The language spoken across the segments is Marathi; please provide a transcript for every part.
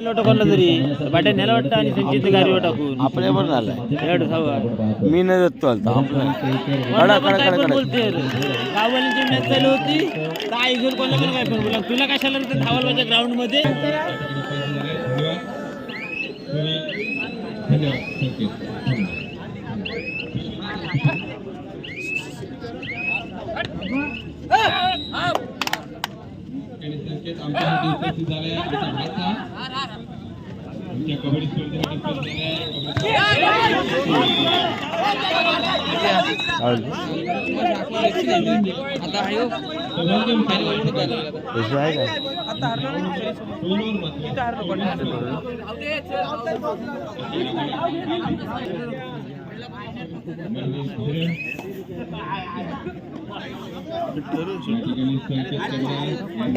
नेलं कोणला तरी? बाट्या नेला वाटतं आणि संचित गाडीवर टाकून. आपल्या बरं झालंय. सव्वा मी देत चालतो आपलं कडा कडा कडा कडा बोलते गाववाल्यांची मॅच चालू होती. काय घेऊन कोणाला पण काय पण बोला. तुला कशाला रे धावाल ग्राउंडमध्ये? संकेत आमच्यासाठी उपस्थित झाले आहे आमचा भाचा आमच्या कबड्डी स्पर्धेसाठी उपस्थित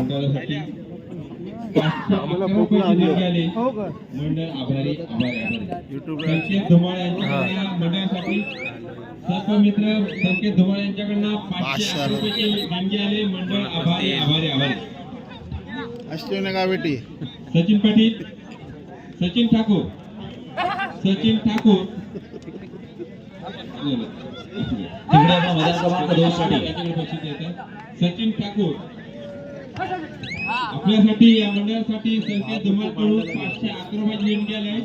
झाले आहे पैसे आहे काय मंडळासाठी आम्हाला आले मंडळ आभारी आभारी आभारी. संकेत धुमाळ यांच्याकडनं मंडळासाठी सर्व मित्र संकेत धुमाळ यांच्याकडनं पाचशे आठ रुपयाची देणगी आले. मंडळ आभारी आभारी आभारी. अष्टविनायक बेटी सचिन पाटील सचिन ठाकूर सचिन ठाकूर. सचिन ठाकूर. आपल्यासाठी या मंडळासाठी संकेत धुमाळकडून पाचशे अकरा आली आहे.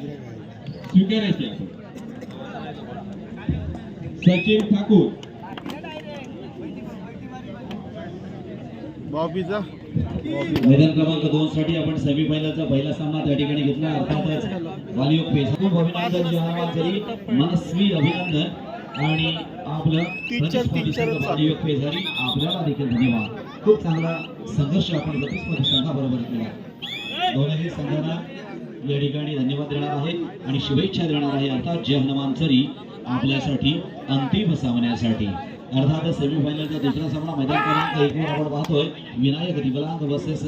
स्वीकारायची. आपण सचिन ठाकूर. बॉबीचा. मैदान क्रमांक दोन साठी आपण सेमी फायनलचा पहिला सामना त्या ठिकाणी घेतला. अर्थातच वालियोग पेस खूप अभिनंदन जहानाबाद तरी मनस्वी अभिनंदन आणि आपलं आपल्याला देखील धन्यवाद. खूप चांगला संघर्ष आपण प्रतिस्पर्धी संघाबरोबर केला. दोनही संघांना या ठिकाणी धन्यवाद देणार आहे आणि शुभेच्छा देणार आहे. अर्थात जय हनुमान सरी आपल्यासाठी अंतिम सामन्यासाठी. अर्थात सेमीफायनलचा दुसरा सामना मैदान क्रमांक एकवर आपण पाहतोय. विनायक दिगलांग बसेस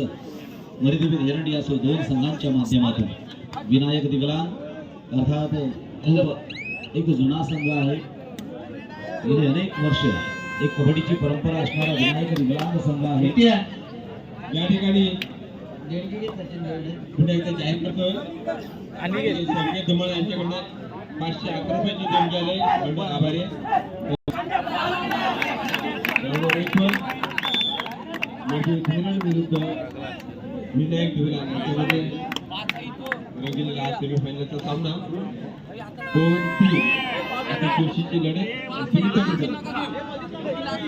मरिदुबी एरंडी असो दोन संघांच्या माध्यमातून. विनायक दिगलांग अर्थात एक जुना संघ आहे. गेले अनेक वर्ष. एक कबड्डीची परंपरा असणारा विनायक दिगलांग संघ आहे. या ठिकाणी पुन्हा एकदा जाहीर करतोय आणि संकेत धुमाळ यांच्याकडनं पाचशे अकरा रुपयाची आभारी विरुद्ध विनायक यांच्यामध्ये हा सेमीफायनलचा सामना. दोन तीन. आता लढत सेमीफायनल भाई अतिशय सुंदर आहे. ऋषिकेश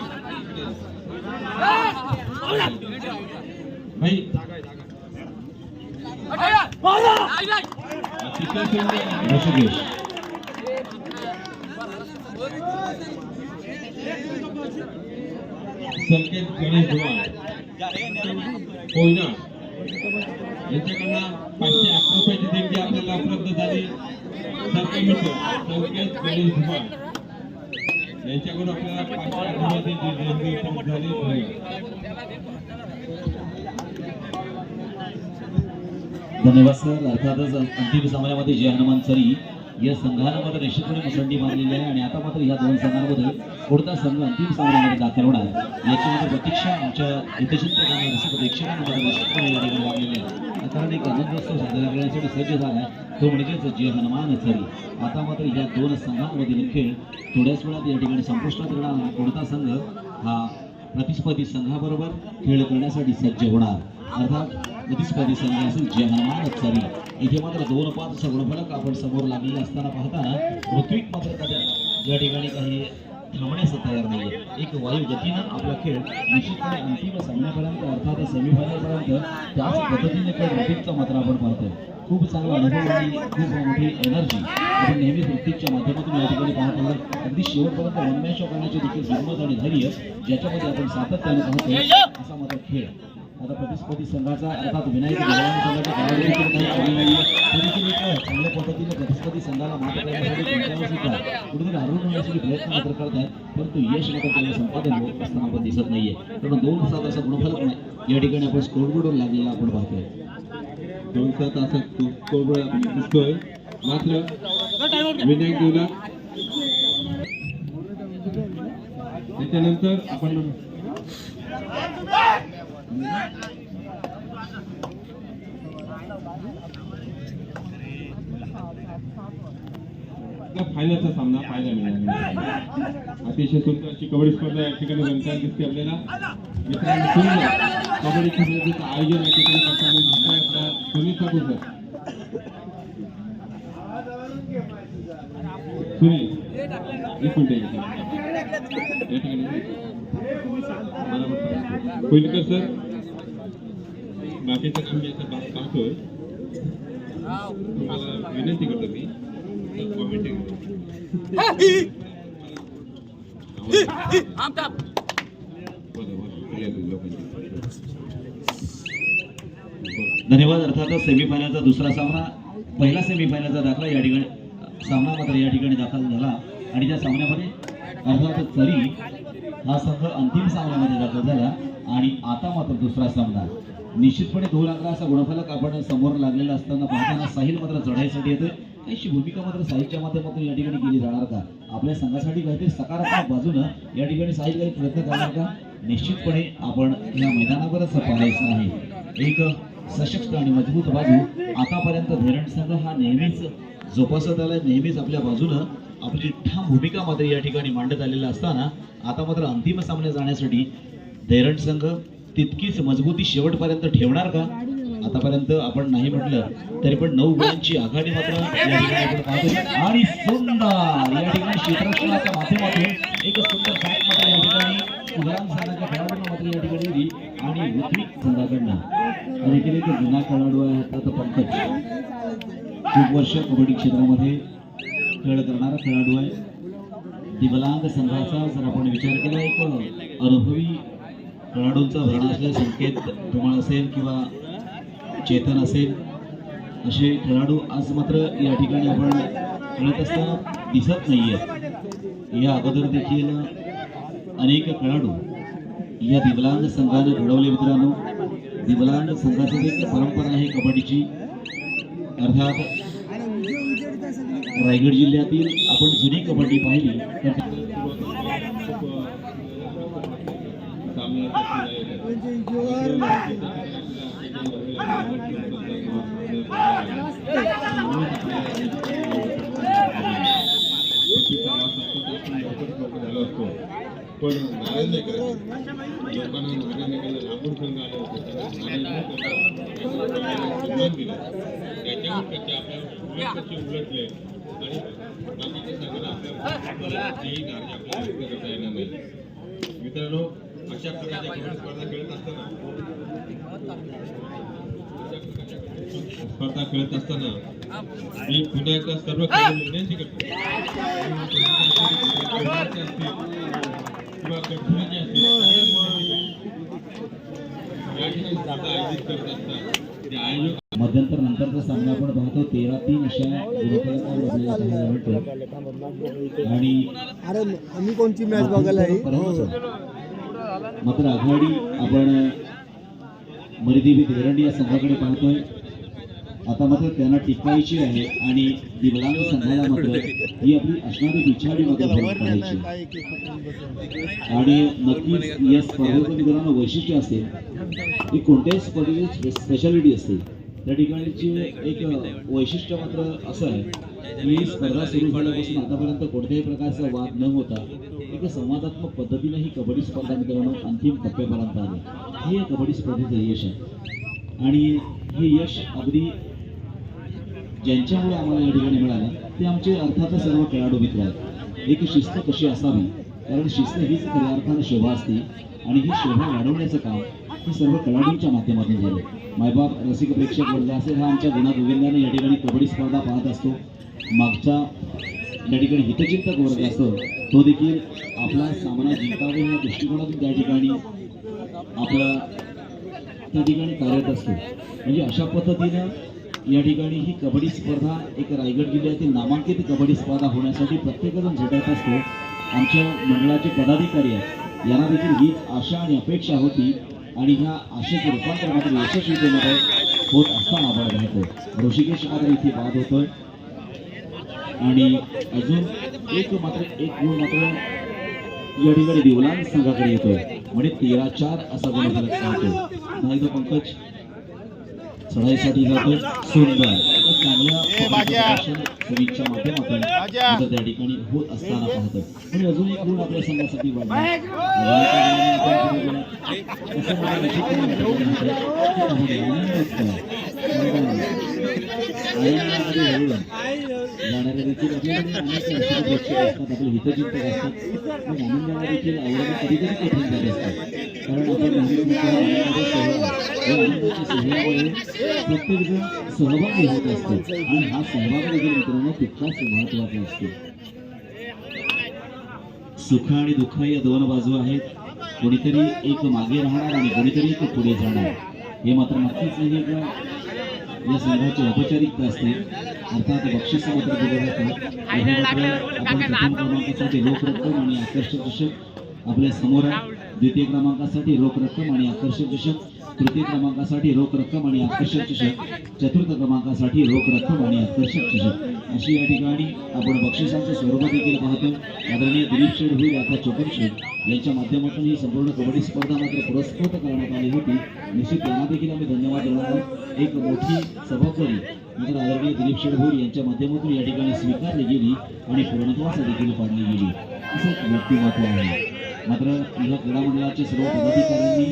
संकेत गणेश धुमाळ कोयना यांच्याकडनं पाचशे अकरा रुपयाची देणगी आपल्याला उपलब्ध झाली. संकेत गणेश धुमाळ यांच्याकडून आपल्याला पाचशे धन्यवाद सर अर्थातच अंतिम सामन्यामध्ये जय हनुमान सरी या संघाला मात्र निश्चितपणे मुसंडी मारलेली आहे आणि आता मात्र या दोन संघांमध्ये कोणता संघ अंतिम सामन्यामध्ये दाखल होणार याची मात्र प्रतीक्षा आमच्या हितचिंतकांना रसिक प्रेक्षकांना मात्र निश्चितपणे या ठिकाणी लागलेली आहे. कारण एक आनंदोत्सव साजरा करण्यासाठी सज्ज झाला तो म्हणजेच जय हनुमान सरी आता मात्र या दोन संघांमधील खेळ थोड्याच वेळात या ठिकाणी संपुष्टात येणार कोणता संघ? हा प्रतिस्पर्धी संघाबरोबर खेळ करण्यासाठी सज्ज होणार. अर्थात प्रतिस्पर्धी संघ असून जय हनुमान सरी. इथे मात्र दोन पाच गुणफलक आपण समोर लागलेले असताना पाहताना ऋत्विक मात्र त्याच्या या ठिकाणी काही थांबण्यास तयार नाही एक वायू गतीनं आपला खेळ निश्चितपणे अंतिम सामन्यापर्यंत अर्थात सेमीफायनलपर्यंत त्याच पद्धतीने खेळ ऋतिकचा मात्र आपण पाहतोय. खूप चांगला अनुभव आणि खूप मोठी एनर्जी आपण नेहमीच ऋतिकच्या माध्यमातून या ठिकाणी पाहत आहोत. अगदी शेवटपर्यंत वनमॅच करण्याचे देखील हिंमत आणि धैर्य ज्याच्यामध्ये आपण सातत्याने पाहतोय असा मात्र खेळ. आता प्रतिस्पर्धी संघाचा अर्थात विनायक संघाच्या चांगल्या पद्धतीने प्रतिस्पर्धी संघाला मात करण्यासाठी सुद्धा कुठेतरी हरवून होण्यासाठी प्रयत्न मात्र करत आहेत परंतु यश मात्र त्यांना संपादन होत असताना आपण दिसत नाहीये. कारण दोन सात असा गुणफलक नाही या ठिकाणी आपण स्कोरबोर्डवर लागलेला आपण पाहतोय. दोन सात असा स्कोरबोर्ड आपण दिसतोय. मात्र विनायक देवला त्याच्यानंतर आपण फायनलचा सामना पाहायला मिळाला. अतिशय सुंदर अशी कबड्डी स्पर्धा या ठिकाणी रंगताना दिसते आपल्याला. मित्रांनो सुंदर कबड्डी स्पर्धेचं आयोजन या ठिकाणी करताना दिसतंय आपला सुनील ठाकूर सर. सुनील एक मिनिट या ठिकाणी. कोइलकर सर? बाकीचं काम मी आता पाहतोय. तुम्हाला विनंती करतो मी धन्यवाद. अर्थातच सेमीफायनलचा दुसरा सामना पहिला सेमीफायनलचा दाखला या ठिकाणी सामना मात्र या ठिकाणी दाखल झाला. आणि त्या सामन्यामध्ये अर्थातच तरी हा संघ अंतिम सामन्यामध्ये दाखल झाला. आणि आता मात्र दुसरा सामना. निश्चितपणे दोन अकरा असा गुणफलक आपण समोर लागलेला असताना पाहताना साहिल मात्र चढायसाठी येतोय. काहीशी भूमिका मात्र साहिलच्या माध्यमातून या ठिकाणी केली जाणार का? आपल्या संघासाठी काहीतरी सकारात्मक बाजूनं या ठिकाणी साहिल काही प्रयत्न करणार का? निश्चितपणे आपण या मैदानावरच पाहायचं आहे. एक सशक्त आणि मजबूत बाजू. आतापर्यंत धैरण संघ हा नेहमीच जोपासत आलाय नेहमीच आपल्या बाजूनं आपली ठाम भूमिका मात्र या ठिकाणी मांडत आलेला असताना आता मात्र अंतिम सामन्या जाण्यासाठी धैरण संघ तितकीच मजबूती शेवटपर्यंत ठेवणार का? आतापर्यंत आपण नाही म्हटलं तरी पण नऊ गुणांची आघाडी मात्र आणि सुंदर या ठिकाणी क्षेत्ररक्षणाच्या माध्यमातून एक सुंदर बॅट मात्र या ठिकाणी उदाहरण संघाच्या खेळाडूंना मात्र या ठिकाणी दिली आणि ऋत्विक संघाकडनं. देखील एक जुना खेळाडू आहे आता पंकज. खूप वर्ष कबड्डी क्षेत्रामध्ये खेळ करणारा खेळाडू आहे. दिव्यांग संघाचा जर आपण विचार केला एक अनुभवी खेळाडूंचा भरणा असलेला संकेत धुमाळ असेल किंवा चेतन असेल असे खेळाडू आज मात्र या ठिकाणी आपण खेळत असताना दिसत नाहीये. या अगोदर देखील अनेक खेळाडू या दिव्यांग संघानं घडवले मित्रांनो. दिव्यांग संघाची एक परंपरा आहे कबड्डीची. अर्थात रायगड जिल्ह्यातील आपण जुनी कबड्डी पाहिली. तर झालो असतो पण नाराज नाही करायचं लोकांना नाराज नाही करायचं लांबून संघ आले होते त्यांना नाराज न करता त्यांना सन्मान दिला त्याच्यावर त्याचे आपल्या उलट कसे उलटले आणि बाकीच्या संघाला आपल्या आपल्याला तेही नाराज आपल्याला व्यक्त करता येणार नाही मित्रांनो अशा प्रकारच्या कबड्डी स्पर्धा खेळत असताना स्पर्धा खेळत असताना मी पुन्हा एकदा सर्व खेळाडू विनंती करतो. खेळाडूचे असतील किंवा कठपुराचे असतील या ठिकाणी स्पर्धा आयोजित करत असतात. ते आयोजक मध्यंतर नंतरचा सामना आपण पाहतो तेरा तीन अशा गुरुफलकावर आपल्याला पाहायला मिळतो आणि अरे आम्ही कोणची मॅच बघायला मात्र आघाडी आपण मरिदेवी देरंडी या संघाकडे पाहतोय. आता मात्र त्यांना टिकवायची आहे आणि दिव्यांग संघाला मात्र ही आपली असणारी पिछाडी मात्र. आणि नक्कीच या स्पर्धेचं मित्रांनो वैशिष्ट्य असेल की कोणत्याही स्पर्धेची स्पेशालिटी असते त्या ठिकाणीची एक वैशिष्ट्य मात्र असं आहे की स्पर्धा सुरू झाल्यापासून आतापर्यंत कोणत्याही प्रकारचा वाद न होता एक संवादात्मक पद्धतीने ही कबड्डी स्पर्धा मित्रांनो अंतिम टप्प्यापर्यंत आली. हे या कबड्डी स्पर्धेचं यश आहे. आणि हे यश अगदी ज्यांच्यामुळे आम्हाला या ठिकाणी मिळालं ते आमचे अर्थातच सर्व खेळाडू मित्र आहेत. एक शिस्त कशी असावी? कारण शिस्त हीच खऱ्या अर्थानं शोभा असते आणि ही शोभा वाढवण्याचं काम हे सर्व खेळाडूंच्या माध्यमातून झालं. मायबाप रसिक प्रेक्षक वर्ग असेल हा आमच्या गुणा गोविंदाने या ठिकाणी कबड्डी स्पर्धा पाहत असतो. मागचा या ठिकाणी हितचिंतक वर्ग असतो तो देखील आपला सामना जिंकावा या दृष्टिकोनातून त्या ठिकाणी आपला त्या ठिकाणी कार्यरत असतो. म्हणजे अशा पद्धतीनं या ठिकाणी ही कबड्डी स्पर्धा एक रायगड जिल्ह्यातील नामांकित कबड्डी स्पर्धा होण्यासाठी प्रत्येकजण झटत असतो. आमच्या मंडळाचे पदाधिकारी आहेत यांना देखील हीच आशा आणि अपेक्षा होती. आणि ह्या आशेचे रूपांतर मात्र यशस्वीतेमध्ये होत असताना आपण पाहतो ऋषिकेश मात्र इथे बाद होतोय. आणि अजून एक मात्र एक गुण मात्र या ठिकाणी दिवलांग संघाकडे येतोय. म्हणजे तेरा चार असा गुण फलक पाहतो पंकज चढाईसाठी जातोय. सुंदर चांगल्या माध्यमातून त्या ठिकाणी होत असताना पाहतो पण अजून एक गुण आपल्या संघासाठी जाणारे देखील आपल्याकडे अनेक असतात, आपले हितचिंतक असतात पण आनंदाला देखील आवडणं कधीतरी कठीण झाले असतात कारण आपण नेहमी म्हणतो हा आनंदाचा सोहळा या आनंदाच्या सोहळ्यामध्ये प्रत्येक जण सहभागी होत असतो आणि हा सहभाग देखील मित्रांनो तितकाच महत्त्वाचा असतो सुख आणि दुःख या दोन बाजू आहेत. कोणीतरी एक मागे राहणार आणि कोणीतरी एक पुढे जाणार. हे मात्र नक्कीच हे एक या संघाची औपचारिकता असते. अर्थात बक्षीस मात्र दिलं जातं मात्र आपण प्रथम क्रमांकासाठी रोख रक्कम आणि आकर्षक आपल्यासमोर आहे. द्वितीय क्रमांकासाठी रोख रक्कम आणि आकर्षक चषक. तृतीय क्रमांकासाठी रोख रक्कम आणि आकर्षक चषक. चतुर्थ क्रमांकासाठी रोख रक्कम आणि आकर्षक चषक. अशी या ठिकाणी आपण बक्षिसांचं स्वरूप देखील पाहतो. आदरणीय दिलीप शेठ होईल आता चोकर शेठ यांच्या माध्यमातून ही संपूर्ण कबड्डी स्पर्धा मात्र पुरस्कृत करण्यात आली होती. निश्चित त्यांना देखील आम्ही धन्यवाद देणार आहोत. एक मोठी जबाबदारी मात्र आदरणीय दिलीप शेठ भोईर यांच्या माध्यमातून या ठिकाणी स्वीकारली गेली आणि पूर्णत्वास देखील पाडली गेली. असं व्यक्तिमत्व आहे. मात्र या क्रीडा मंडळाच्या सर्व पदाधिकाऱ्यांनी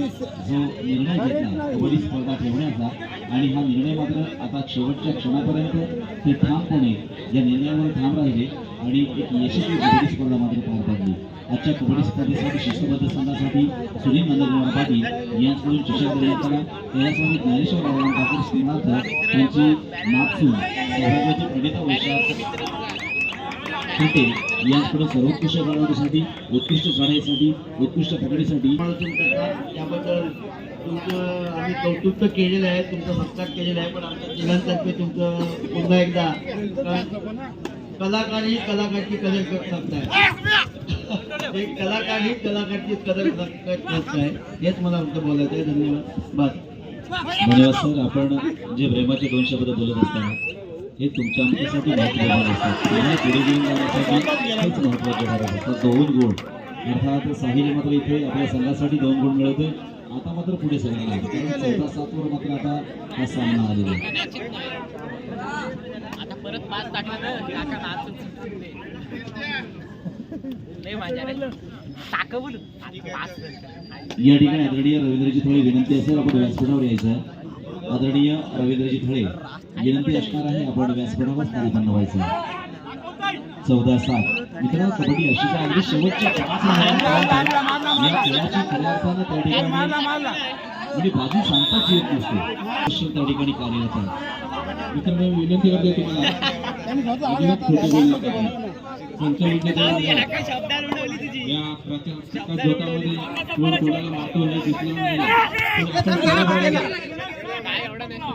जो निर्णय घेतला कबड्डी स्पर्धा ठेवण्याचा आणि हा निर्णय मात्र आता शेवटच्या क्षणापर्यंत ते ठामपणे या निर्णयावर ठाम राहिले आणि एक यशस्वी कबड्डी स्पर्धा मात्र पार पडली. आजच्या कबड्डी स्पर्धेसाठी शिस्तबद्ध संघासाठी सुनील नंदकुमार पाटील यांच्याकडून चषक देण्याचा आला ज्ञानेश्वर बाळाराम ठाकूर श्रीनाथ यांची नागसून सौभाग्याची प्रणिता वैशाख होते यांच्याकडे सर्वोत्कृष्ट बनवण्यासाठी उत्कृष्ट चढाईसाठी उत्कृष्ट पकडीसाठी. त्याबद्दल तुमचं आम्ही कौतुक तर केलेलं आहे तुमचा सत्कार केलेला आहे पण आमच्या तिघांतर्फे तुमचं पुन्हा एकदा कलाकार ही कलाकारची कदर करत नाही एक कलाकार ही कलाकारची कदर करत नसताय हेच मला फक्त बोलायचं आहे. धन्यवाद. बस धन्यवाद सर. आपण जे प्रेमाचे दोन शब्द बोलत असताना हे तुमच्या आमच्यासाठी महत्त्वपूर्ण असतात त्यांना पुढे घेऊन जाण्यासाठी हेच महत्त्वाचे ठरत असतात दोन गुण. अर्थात साहिल मात्र इथे आपल्या संघासाठी दोन गुण मिळवते. आता मात्र पुढे सगळ्यांना. कारण चौथा सातवर मात्र आता हा सामना आलेला या ठिकाणी आदरणीय रवींद्रजी थोडी विनंती असेल. आपण व्यासपीठावर यायचं. आहे. आदरणीय रवींद्रजी थळे. विनंती असणार आहे आपण व्यासपीठावर स्थानिकांना व्हायचं. चौदा सात. मित्रांनो कबड्डी अशी अगदी शेवटच्या पाच या खेळाची खऱ्या अर्थानं त्या ठिकाणी म्हणजे बाजू सांगताच येत नसते. त्या ठिकाणी कार्यरत आहे. मित्रांनो विनंती करतो तुम्हाला. बोलू नका. या प्रत्येक जोतामध्ये कोण कोणाला मारतो हे दिसलं नाही.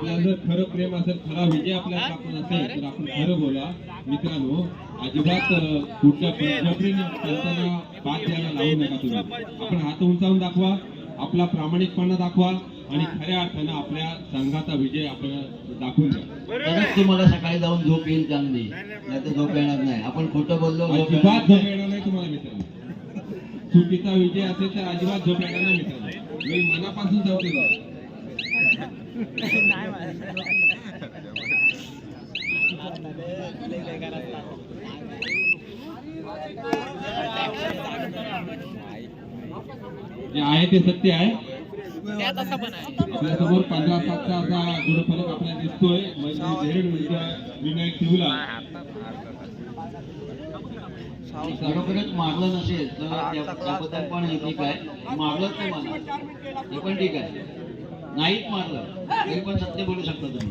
आपण आपल्याला जर खरं प्रेम असेल खरा विजय आपल्याला आपण असेल तर आपण खरं बोला. मित्रांनो अजिबात कुठल्या पंचांना पाठ द्यायला लावू नका तुम्ही. आपण हात उंचावून दाखवा आपला प्रामाणिकपणा दाखवा आणि खऱ्या अर्थानं आपल्या संघाचा विजय आपल्याला दाखवून द्या. तरच तुम्हाला सकाळी जाऊन झोप येईल चांगली. नाही तर झोप येणार नाही. आपण खोटं बोललो अजिबात झोप नाही. येणार नाही तुम्हाला मित्रांनो. चुकीचा विजय असेल तर अजिबात झोप येणार नाही मित्रांनो. मी मनापासून सांगते जे आहे ते सत्य आहे. समोर पंधरा सातचा असा गुणफलक आपल्याला दिसतोय. म्हणजे म्हणजे विनायक शिवला खरोखरच मारलं नसेल तर त्या- त्याबद्दल पण हे ठीक आहे. मारलं ते मला ते पण ठीक आहे. नाहीच मारलं. तरी पण सत्य बोलू शकता तुम्ही.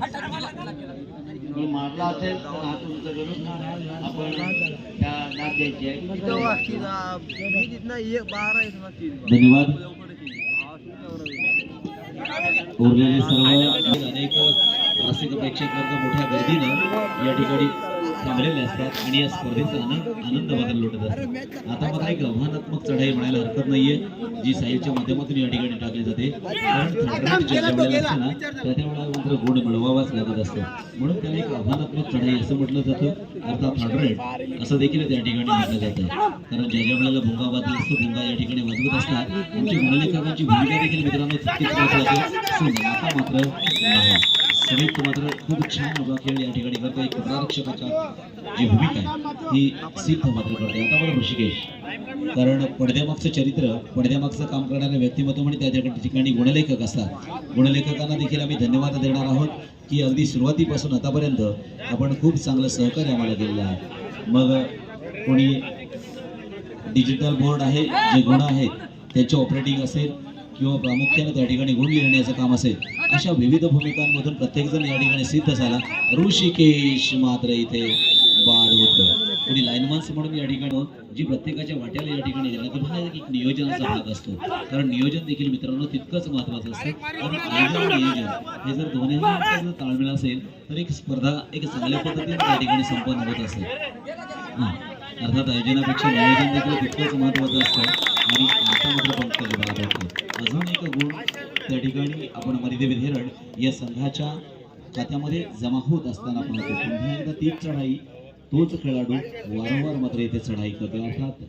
मारला असेल तर हात उंच करून आपण त्या दाद द्यायची आहे. धन्यवाद. उरलेले सर्व अनेक रसिक प्रेक्षक वर्ग मोठ्या गर्दीनं या ठिकाणी थांबलेले असतात आणि या स्पर्धेचा आनंद आनंद मात्र लुटत असतात. आता मात्र एक आव्हानात्मक चढाई म्हणायला हरकत नाहीये जी साईलच्या माध्यमातून या ठिकाणी टाकली जाते. कारण थर्ड ज्या वेळेला ना त्या त्या मात्र गुण मिळवावाच लागत असतो. म्हणून त्याला एक आव्हानात्मक चढाई असं म्हटलं जातं. अर्थात थर्ड असं देखील त्या ठिकाणी म्हटलं जातं. कारण ज्या ज्या वेळेला भुंगा वाजत असतो भुंगा या ठिकाणी वाजवत असतात. आमची मनलेखकांची भूमिका देखील मित्रांनो तितकीच महत्वाची आता मात्र सुमित मात्र खूप छान उभा खेळ या ठिकाणी करतो. एक जी भूमिका ही सिद्ध मात्र करते. आता बरं ऋषिकेश. कारण पडद्यामागचं चरित्र पडद्यामागचं काम करणारे व्यक्तिमत्व म्हणजे त्या ठिकाणी गुणलेखक असतात. गुणलेखकांना देखील आम्ही धन्यवाद देणार आहोत की अगदी सुरुवातीपासून आतापर्यंत आपण खूप चांगलं सहकार्य आम्हाला दिलेलं आहे. मग कोणी डिजिटल बोर्ड आहे जे गुण आहेत त्याचे ऑपरेटिंग असेल किंवा प्रामुख्याने त्या ठिकाणी गुण लिहिण्याचं काम असेल अशा विविध भूमिकांमधून प्रत्येकजण या ठिकाणी सिद्ध झाला. ऋषिकेश मात्र इथे बाद होतं कोणी लाईनमन्स म्हणून या ठिकाणी जी प्रत्येकाच्या वाट्याला या ठिकाणी गेला तर हा एक नियोजनाचा भाग असतो. कारण नियोजन देखील मित्रांनो तितकंच महत्त्वाचं असतं. कारण आयोजन नियोजन हे जर दोन्ही जर ताळमेळ असेल तर एक स्पर्धा एक चांगल्या पद्धतीने त्या ठिकाणी संपन्न होत असेल हां. अर्थात आयोजनापेक्षा नियोजन देखील तितकंच महत्त्वाचं असतं. आणि आता मात्र पंकज अजून एक गुण त्या ठिकाणी आपण मरिदेवी धेरड या संघाच्या खात्यामध्ये जमा होत असताना पाहतो पुन्हा एकदा तीच चढाई तोच खेळाडू वारंवार मात्र इथे चढाई करतो अर्थात